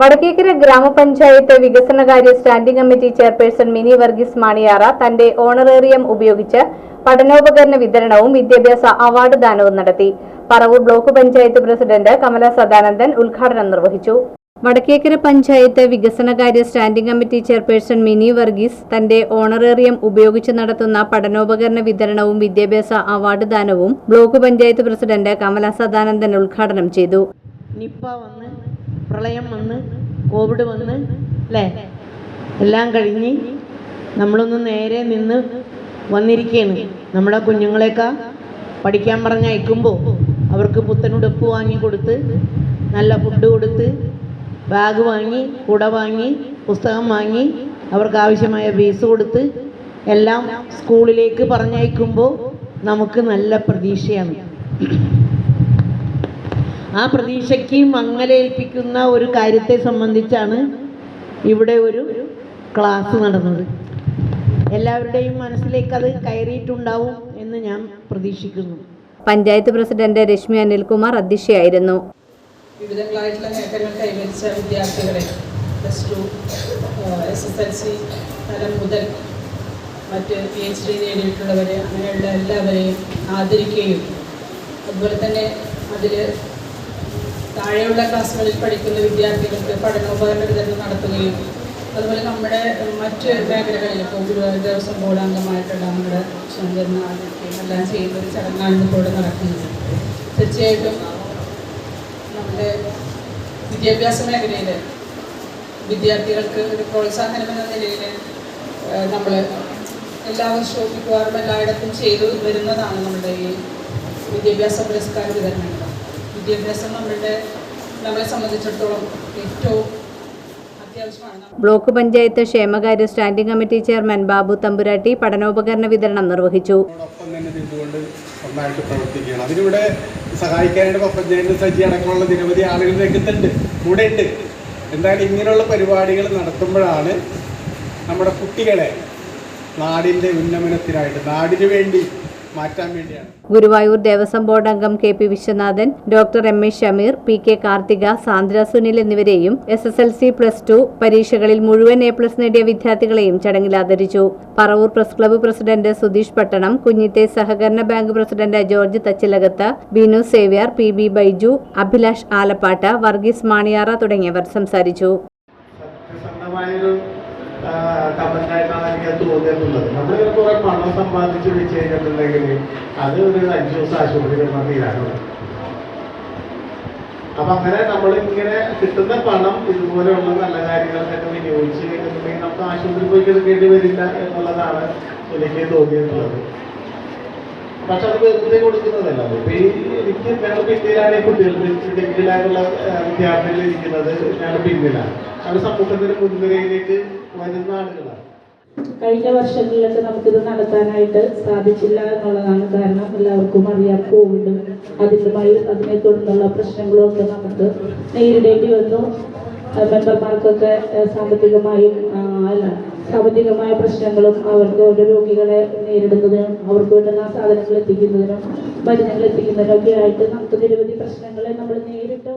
വടക്കേക്കര ഗ്രാമപഞ്ചായത്ത് വികസനകാര്യ standing committee chairperson Mini Varghese Maniyara തന്റെ ഓണറേറിയം ഉപയോഗിച്ച് പഠനോപകരണ വിതരണവും വിദ്യാഭ്യാസ അവാർഡ് ദാനവും നടത്തി. പറവൂർ ബ്ലോക്ക് പഞ്ചായത്ത് പ്രസിഡന്റ് കമല സദാനന്ദൻ ഉദ്ഘാടനം നിർവഹിച്ചു. വടക്കേക്കര പഞ്ചായത്ത് വികസനകാര്യ standing committee chairperson Mini Varghese തന്റെ ഓണറേറിയം ഉപയോഗിച്ച് നടത്തുന്ന പഠനോപകരണ വിതരണവും വിദ്യാഭ്യാസ അവാർഡ് ദാനവും ബ്ലോക്ക് പഞ്ചായത്ത് പ്രസിഡന്റ് കമല സദാനന്ദൻ ഉദ്ഘാടനം ചെയ്തു. നിപ്പ വന്ന് പ്രളയം വന്ന് കോവിഡ് വന്ന് അല്ലേ എല്ലാം കഴിഞ്ഞ് നമ്മളൊന്ന് നേരെ നിന്ന് വന്നിരിക്കുകയാണ് നമ്മുടെ കുഞ്ഞുങ്ങളെയൊക്കെ പഠിക്കാൻ പറഞ്ഞ് അയക്കുമ്പോൾ അവർക്ക് പുത്തനുടുപ്പ് വാങ്ങി കൊടുത്ത് നല്ല ഫുഡ് കൊടുത്ത് ബാഗ് വാങ്ങി കുട വാങ്ങി പുസ്തകം വാങ്ങി അവർക്ക് ആവശ്യമായ ഫീസ് കൊടുത്ത് എല്ലാം സ്കൂളിലേക്ക് പറഞ്ഞയക്കുമ്പോൾ നമുക്ക് നല്ല പ്രതീക്ഷയാണ്. ആ പ്രതീക്ഷയ്ക്ക് മങ്ങലേൽപ്പിക്കുന്ന ഒരു കാര്യത്തെ സംബന്ധിച്ചാണ് ഇവിടെ ഒരു ക്ലാസ് നടന്നത്. എല്ലാവരുടെയും മനസ്സിലേക്ക് അത് കയറിയിട്ടുണ്ടാവും എന്ന് ഞാൻ പ്രതീക്ഷിക്കുന്നു. പഞ്ചായത്ത് പ്രസിഡന്റ് രശ്മി അനിൽകുമാർ അധ്യക്ഷയായിരുന്നു വിവിധങ്ങളായിട്ടുള്ള നേട്ടങ്ങൾ കൈവരിച്ച വിദ്യാർത്ഥികളെ plus two S S L C തലം മുതൽ മറ്റ് പി എച്ച് ഡി നേടിയിട്ടുള്ളവരെ അങ്ങനെയുള്ള എല്ലാവരെയും ആദരിക്കുകയും അതുപോലെ തന്നെ അതിൽ താഴെയുള്ള ക്ലാസ്സുകളിൽ പഠിക്കുന്ന വിദ്യാർത്ഥികൾക്ക് പഠനോപകരണ വിതരണം നടത്തുകയും അതുപോലെ നമ്മുടെ മറ്റ് മേഖലകളിൽ ഇപ്പോൾ ഗുരുവായൂർ ദേവസ്വം ബോർഡ് അംഗമായിട്ടുള്ള നമ്മുടെ ചന്ദ്രൻ എല്ലാം ചെയ്യുന്ന ഒരു ചടങ്ങാണ് ഇപ്പോൾ നടക്കുന്നത്. തീർച്ചയായിട്ടും നമ്മുടെ വിദ്യാഭ്യാസ മേഖലയിൽ വിദ്യാർത്ഥികൾക്ക് ഒരു പ്രോത്സാഹനം എന്ന നിലയിൽ നമ്മൾ എല്ലാ വർഷവും മിക്കവാറും എല്ലായിടത്തും ചെയ്തു വരുന്നതാണ് നമ്മുടെ ഈ വിദ്യാഭ്യാസ പുരസ്കാര വിതരണങ്ങൾ. വിദ്യാഭ്യാസം നമ്മളുടെ നമ്മളെ സംബന്ധിച്ചിടത്തോളം ഏറ്റവും അത്യാവശ്യമാണ്. ബ്ലോക്ക് പഞ്ചായത്ത് ക്ഷേമകാര്യ സ്റ്റാൻഡിംഗ് കമ്മിറ്റി ചെയർമാൻ ബാബു തമ്പുരാട്ടി പഠനോപകരണ വിതരണം നിർവഹിച്ചു. ഒന്നായിട്ട് പ്രവർത്തിക്കുകയാണ്. അതിനിവിടെ സഹായിക്കാനായിട്ട് പപ്പഞ്ചായത്ത് സജ്ജി അടക്കമുള്ള നിരവധി ആളുകൾ രംഗത്തുണ്ട് കൂടെ ഉണ്ട്. എന്തായാലും ഇങ്ങനെയുള്ള പരിപാടികൾ നടത്തുമ്പോഴാണ് നമ്മുടെ കുട്ടികളെ നാടിന്റെ ഉന്നമനത്തിനായിട്ട് നാടിനു വേണ്ടി മാറ്റാൻ വേണ്ടിയാണ്. ഗുരുവായൂർ ദേവസ്വം ബോർഡ് അംഗം K P Viswanathan doctor M A Shameer P K Karthika Sandra Sunil എന്നിവരെയും S S L C plus two പരീക്ഷകളിൽ മുഴുവൻ എ പ്ലസ് നേടിയ വിദ്യാർത്ഥികളെയും ചടങ്ങിൽ ആദരിച്ചു. Paravur press club president Sudheesh Pattanam Kunjithai സഹകരണ bank president George Thachilakath Binu Xavier P B Baiju Abhilash Alappat Varghese Maniyara തുടങ്ങിയവർ സംസാരിച്ചു. സത്യസന്ധമായൊരു കമന്റായിട്ടാണ് എനിക്ക് തോന്നിയിട്ടുള്ളത്. നമ്മൾ കുറെ പണം സമ്പാദിച്ച് വിളിച്ചു കഴിഞ്ഞിട്ടുണ്ടെങ്കിൽ അത് ഒരു അഞ്ചു ദിവസം ആശുപത്രി കിടന്നാൽ തീരാനുള്ളത് അപ്പൊ അങ്ങനെ നമ്മൾ ഇങ്ങനെ കിട്ടുന്ന പണം ഇതുപോലെയുള്ള നല്ല കാര്യങ്ങൾക്കൊക്കെ വിനിയോഗിച്ച് കഴിഞ്ഞിട്ടുണ്ടെങ്കിൽ നമുക്ക് ആശുപത്രി പോയി കിടക്കേണ്ടി വരില്ല എന്നുള്ളതാണ് എനിക്ക് തോന്നിയിട്ടുള്ളത്. പക്ഷെ അത് വെറുതെ കൊടുക്കുന്നതല്ല. ഇപ്പൊ ഈ എനിക്ക് ഞങ്ങൾ പിന്നിലാണ് ഈ കുട്ടികൾക്ക് ഡിഗ്രിയിലായുള്ള വിദ്യാർത്ഥികൾ ഇരിക്കുന്നത് ഞങ്ങൾ പിന്നിലാണ്. അത് സമൂഹത്തിന്റെ മുൻനിരയിലേക്ക് വരുന്ന ആളുകളാണ്. കഴിഞ്ഞ വർഷങ്ങളിലൊക്കെ നമുക്കിത് നടത്താനായിട്ട് സാധിച്ചില്ല എന്നുള്ളതാണ് കാരണം എല്ലാവർക്കും അറിയാം കോവിഡ് അതിന്റെ അതിനെ തുടർന്നുള്ള പ്രശ്നങ്ങളൊക്കെ നമുക്ക് നേരിടേണ്ടി വന്നു. മെമ്പർമാർക്കൊക്കെ സാമ്പത്തികമായും അല്ല സാമ്പത്തികമായ പ്രശ്നങ്ങളും അവർക്ക് ഓരോ രോഗികളെ നേരിടുന്നതിനും അവർക്ക് വേണ്ടുന്ന സാധനങ്ങൾ എത്തിക്കുന്നതിനും മരുന്നുകൾ എത്തിക്കുന്നതിനും ഒക്കെ ആയിട്ട് നമുക്ക് നിരവധി പ്രശ്നങ്ങളെ നമ്മൾ നേരിട്ട്